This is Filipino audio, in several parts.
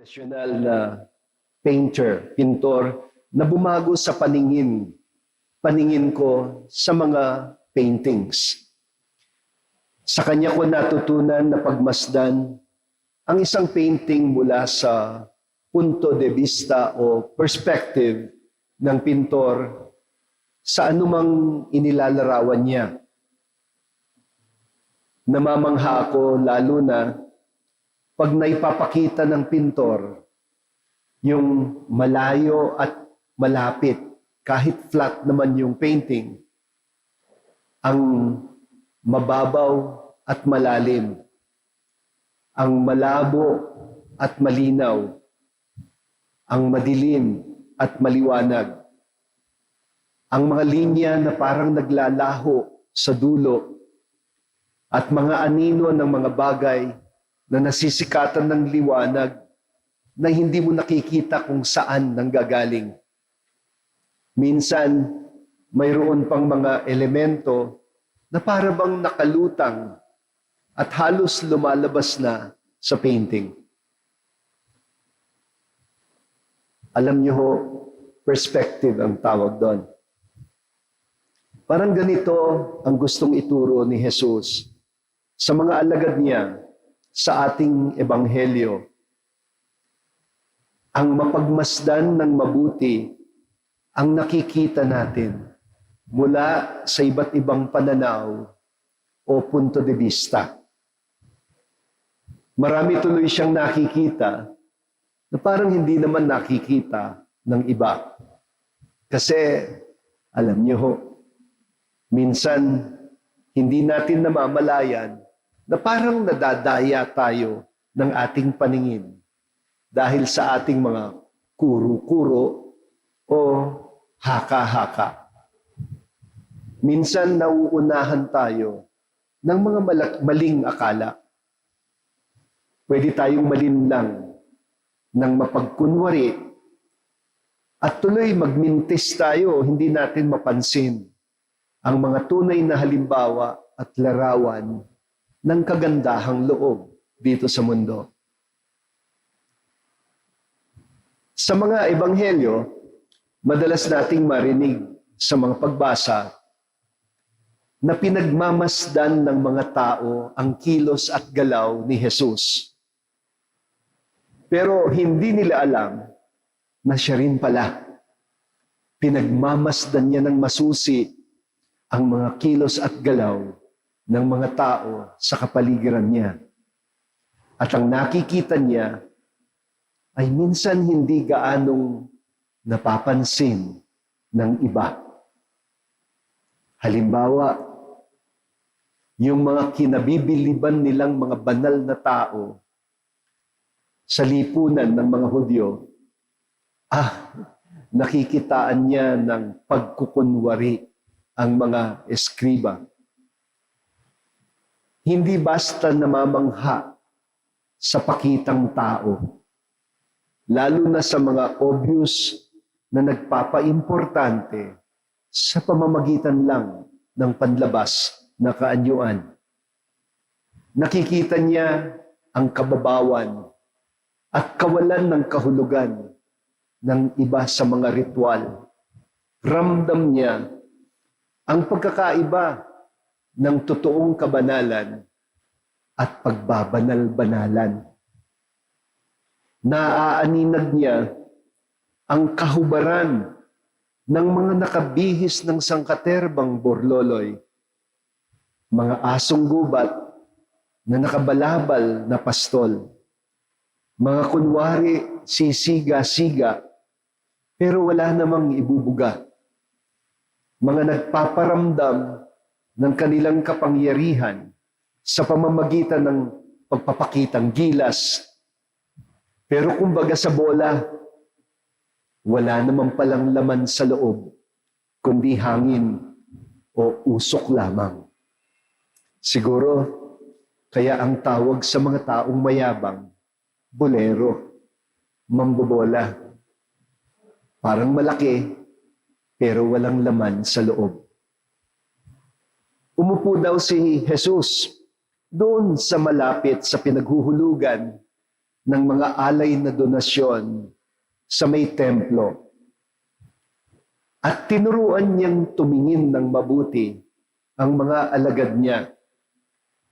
professional na painter, pintor, na bumago sa paningin, paningin ko sa mga paintings. Sa kanya ko natutunan na pagmasdan ang isang painting mula sa punto de vista o perspective ng pintor sa anumang inilalarawan niya. Namamangha ako lalo na pag naipapakita ng pintor yung malayo at malapit, kahit flat naman yung painting, ang mababaw at malalim, ang malabo at malinaw, ang madilim at maliwanag, ang mga linya na parang naglalaho sa dulo, at mga anino ng mga bagay na nasisikatan ng liwanag na hindi mo nakikita kung saan nanggagaling. Minsan, mayroon pang mga elemento na para bang nakalutang at halos lumalabas na sa painting. Alam niyo ho, perspective ang tawag doon. Parang ganito ang gustong ituro ni Jesus sa mga alagad niya sa ating ebanghelyo. Ang mapagmasdan ng mabuti ang nakikita natin mula sa iba't ibang pananaw o punto de vista. Marami tuloy siyang nakikita na parang hindi naman nakikita ng iba. Kasi, alam niyo ho, minsan hindi natin namamalayan na parang nadadaya tayo ng ating paningin dahil sa ating mga kuro-kuro o haka-haka. Minsan nauunahan tayo ng mga malak- maling akala. Pwede tayong malinlang ng mapagkunwari at tuloy magmintis tayo, hindi natin mapansin ang mga tunay na halimbawa at larawan ng kagandahang loob dito sa mundo. Sa mga ebanghelyo, madalas nating marinig sa mga pagbasa na pinagmamasdan ng mga tao ang kilos at galaw ni Jesus. Pero hindi nila alam na siya rin pala. Pinagmamasdan niya ng masusi ang mga kilos at galaw ng mga tao sa kapaligiran niya. At ang nakikita niya ay minsan hindi gaanong napapansin ng iba. Halimbawa, yung mga kinabibiliban nilang mga banal na tao sa lipunan ng mga Hudyo, ah, nakikitaan niya ng pagkukunwari ang mga eskriba. Hindi basta namamangha sa pakitang tao, lalo na sa mga obvious na nagpapaimportante sa pamamagitan lang ng panlabas na kaanyuan. Nakikita niya ang kababawan at kawalan ng kahulugan ng iba sa mga ritual. Ramdam niya ang pagkakaiba ng totoong kabanalan at pagbabanal-banalan. Naaaninag niya ang kahubaran ng mga nakabihis ng sangkaterbang borloloy, mga asong gubat na nakabalabal na pastol, mga kunwari sisiga-siga, pero wala namang ibubuga, mga nagpaparamdam ng kanilang kapangyarihan sa pamamagitan ng pagpapakitang gilas. Pero kumbaga sa bola, wala naman palang laman sa loob, kundi hangin o usok lamang. Siguro, kaya ang tawag sa mga taong mayabang, bolero, mambobola. Parang malaki, pero walang laman sa loob. Umupo daw si Jesus doon sa malapit sa pinaghuhulugan ng mga alay na donasyon sa may templo. At tinuruan niyang tumingin ng mabuti ang mga alagad niya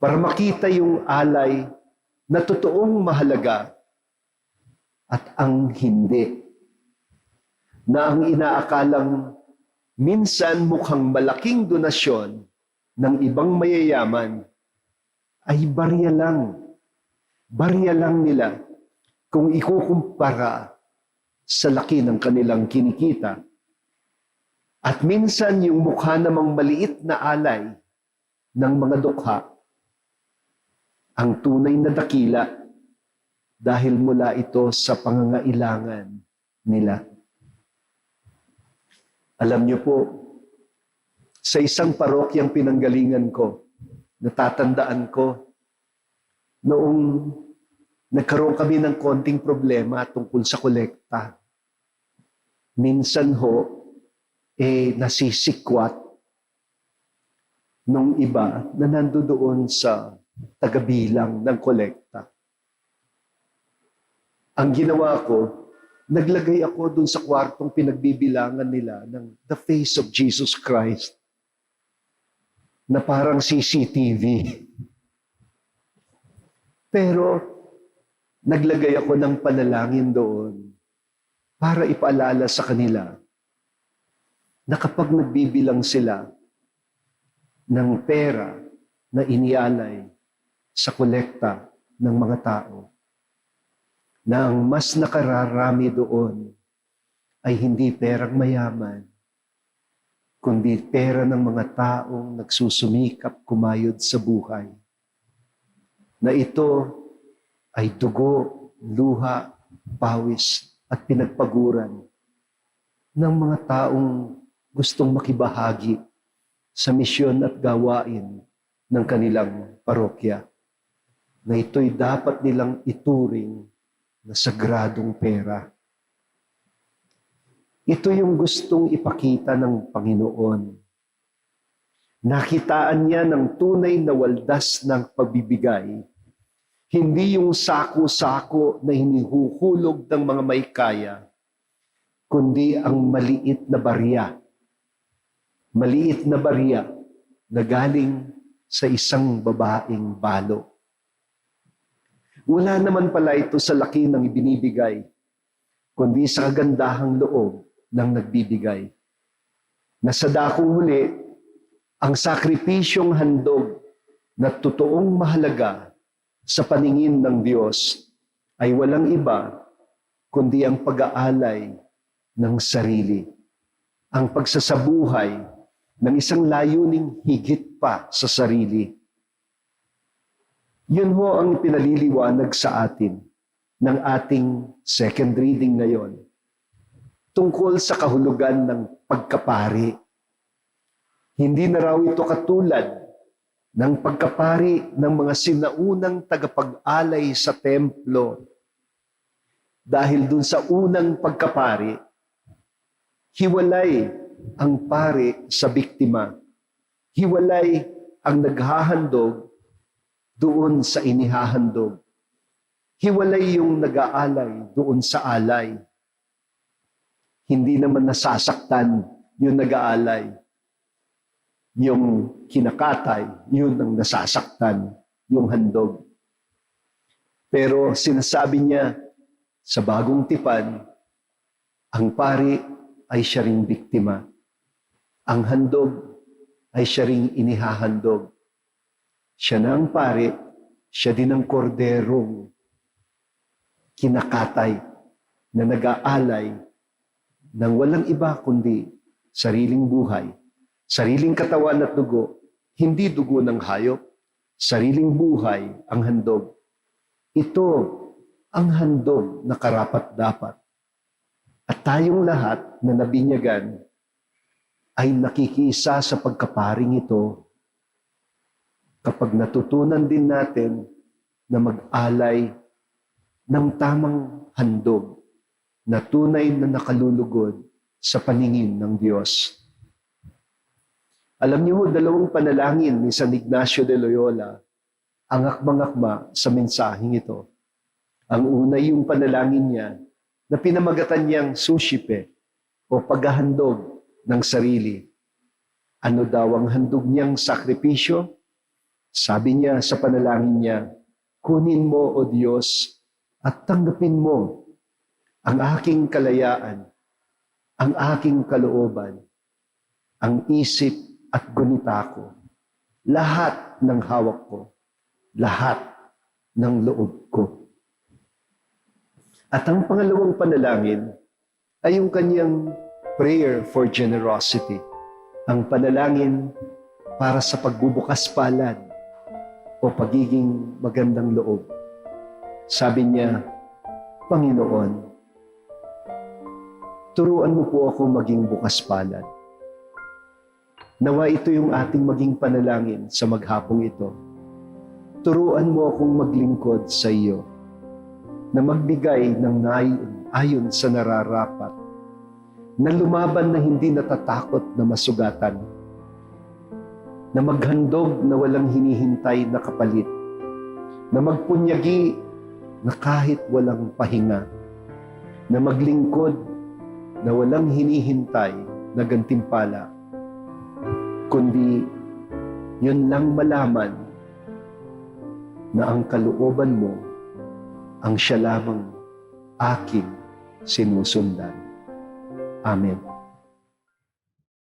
para makita yung alay na totoong mahalaga at ang hindi. Na ang inaakalang minsan mukhang malaking donasyon ng ibang mayayaman ay barya lang. Barya lang nila kung ikukumpara sa laki ng kanilang kinikita. At minsan yung mukha namang maliit na alay ng mga dukha ang tunay na dakila dahil mula ito sa pangangailangan nila. Alam niyo po, sa isang parokyang pinanggalingan ko, natatandaan ko, noong nagkaroon kami ng konting problema tungkol sa kolekta. Minsan ho, eh nasisikwat nung iba na nandoon sa tagabilang ng kolekta. Ang ginawa ko, naglagay ako dun sa kwartong pinagbibilangan nila ng the face of Jesus Christ na parang CCTV. Pero naglagay ako ng panalangin doon para ipaalala sa kanila na kapag nagbibilang sila ng pera na inialay sa kolekta ng mga tao, na ang mas nakararami doon ay hindi perang mayaman, kundi pera ng mga taong nagsusumikap kumayod sa buhay. Na ito ay dugo, luha, pawis at pinagpaguran ng mga taong gustong makibahagi sa misyon at gawain ng kanilang parokya na ito'y dapat nilang ituring na sagradong pera. Ito yung gustong ipakita ng Panginoon. Nakitaan niya ng tunay na waldas ng pagbibigay, hindi yung sako-sako na hinihuhulog ng mga may kaya, kundi ang maliit na barya. Maliit na barya na galing sa isang babaeng balo. Wala naman pala ito sa laki ng ibinibigay, kundi sa kagandahang loob ng nagbibigay. Na sa dakong huli, ang sakripisyong handog na totoong mahalaga sa paningin ng Diyos ay walang iba kundi ang pag-aalay ng sarili. Ang pagsasabuhay ng isang layuning higit pa sa sarili. Yun ho ang pinaliliwanag sa atin ng ating second reading ngayon tungkol sa kahulugan ng pagkapari. Hindi na raw ito katulad ng pagkapari ng mga sinaunang tagapag-alay sa templo. Dahil dun sa unang pagkapari, hiwalay ang pari sa biktima. Hiwalay ang naghahandog doon sa inihahandog. Hiwalay yung nag-aalay doon sa alay. Hindi naman nasasaktan yung nag-aalay. Yung kinakatay, yun ang nasasaktan, yung handog. Pero sinasabi niya sa bagong tipan, ang pari ay siya ring biktima. Ang handog ay siya ring inihahandog. Siya na ang pari, siya din ang korderong kinakatay na nag-aalay ng walang iba kundi sariling buhay, sariling katawan at dugo, hindi dugo ng hayop, sariling buhay ang handog. Ito ang handog na karapat-dapat. At tayong lahat na nabinyagan ay nakikisa sa pagkaparing ito kapag natutunan din natin na mag-alay ng tamang handog na tunay na nakalulugod sa paningin ng Diyos. Alam niyo, dalawang panalangin ni San Ignacio de Loyola ang akmang-akma sa mensaheng ito. Ang una yung panalangin niya na pinamagatan niyang sushipe o paghahandog ng sarili. Ano daw ang handog niyang sakripisyo? Sabi niya sa panalangin niya, Kunin mo, O Diyos, at tanggapin mo ang aking kalayaan, ang aking kalooban, ang isip at gunita ko, lahat ng hawak ko, lahat ng loob ko. At ang pangalawang panalangin ay yung kanyang prayer for generosity. Ang panalangin para sa pagbubukas palad o pagiging magandang loob. Sabi niya, Panginoon, turuan mo po ako maging bukas palad. Nawa ito yung ating maging panalangin sa maghapong ito. Turuan mo akong maglingkod sa iyo na magbigay ng nayon ayon sa nararapat, na lumaban na hindi natatakot na masugatan, na maghandog na walang hinihintay na kapalit, na magpunyagi na kahit walang pahinga, na maglingkod na walang hinihintay na gantimpala, kundi yun lang malaman na ang kalooban mo ang siya lamang aking sinusundan. Amen.